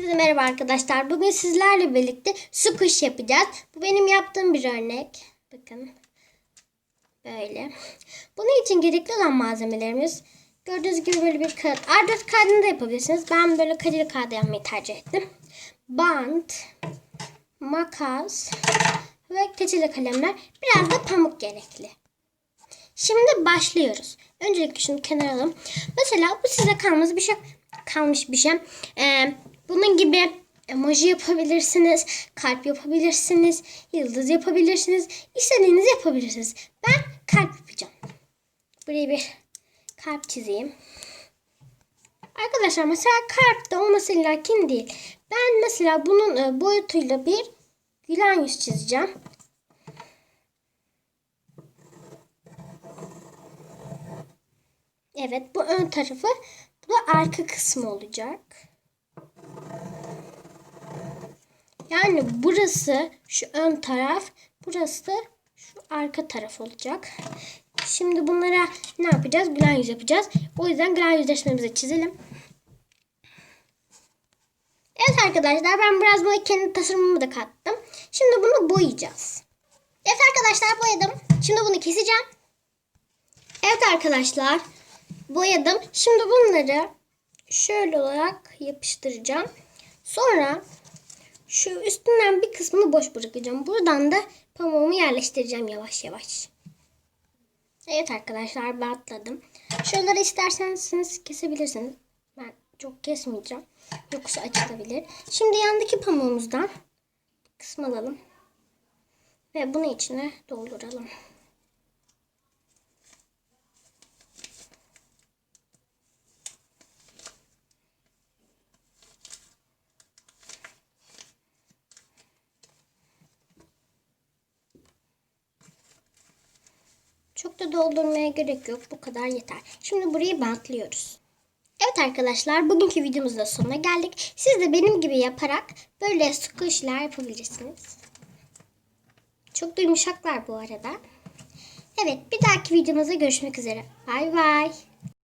Herkese merhaba arkadaşlar. Bugün sizlerle birlikte squish yapacağız. Bu benim yaptığım bir örnek. Bakın. Böyle. Bunun için gerekli olan malzemelerimiz gördüğünüz gibi böyle bir kağıt. A4 kağıdını da yapabilirsiniz. Ben böyle kadife kağıdı yapmayı tercih ettim. Bant, makas ve keçeli kalemler. Biraz da pamuk gerekli. Şimdi başlıyoruz. Öncelikle şunu kenara alalım. Mesela bu size kalmış bir şey kalmış bir şey. Ee, bunun gibi emoji yapabilirsiniz, kalp yapabilirsiniz, yıldız yapabilirsiniz, istediğinizi yapabilirsiniz. Ben kalp yapacağım. Buraya bir kalp çizeyim. Arkadaşlar mesela kalp de olması lakin değil. Ben mesela bunun e, boyutuyla bir gülen yüz çizeceğim. Evet bu ön tarafı bu da arka kısmı olacak. Yani burası şu ön taraf, burası da şu arka taraf olacak. Şimdi bunlara ne yapacağız? Gülen yüz yapacağız. O yüzden gülen yüzleşmemizi çizelim. Evet arkadaşlar ben biraz böyle kendi tasarımımı da kattım. Şimdi bunu boyayacağız. Evet arkadaşlar boyadım. Şimdi bunu keseceğim. Evet arkadaşlar boyadım. Şimdi bunları şöyle olarak yapıştıracağım. Sonra şu üstünden bir kısmını boş bırakacağım. Buradan da pamuğumu yerleştireceğim yavaş yavaş. Evet arkadaşlar bantladım. Şuraları isterseniz kesebilirsiniz. Ben çok kesmeyeceğim. Yoksa açılabilir. Şimdi yandaki pamuğumuzdan bir kısmı alalım. Ve bunu içine dolduralım. Çok da doldurmaya gerek yok. Bu kadar yeter. Şimdi burayı bantlıyoruz. Evet arkadaşlar bugünkü videomuzun da sonuna geldik. Siz de benim gibi yaparak böyle squishler yapabilirsiniz. Çok da yumuşaklar bu arada. Evet bir dahaki videomuzda görüşmek üzere. Bay bay.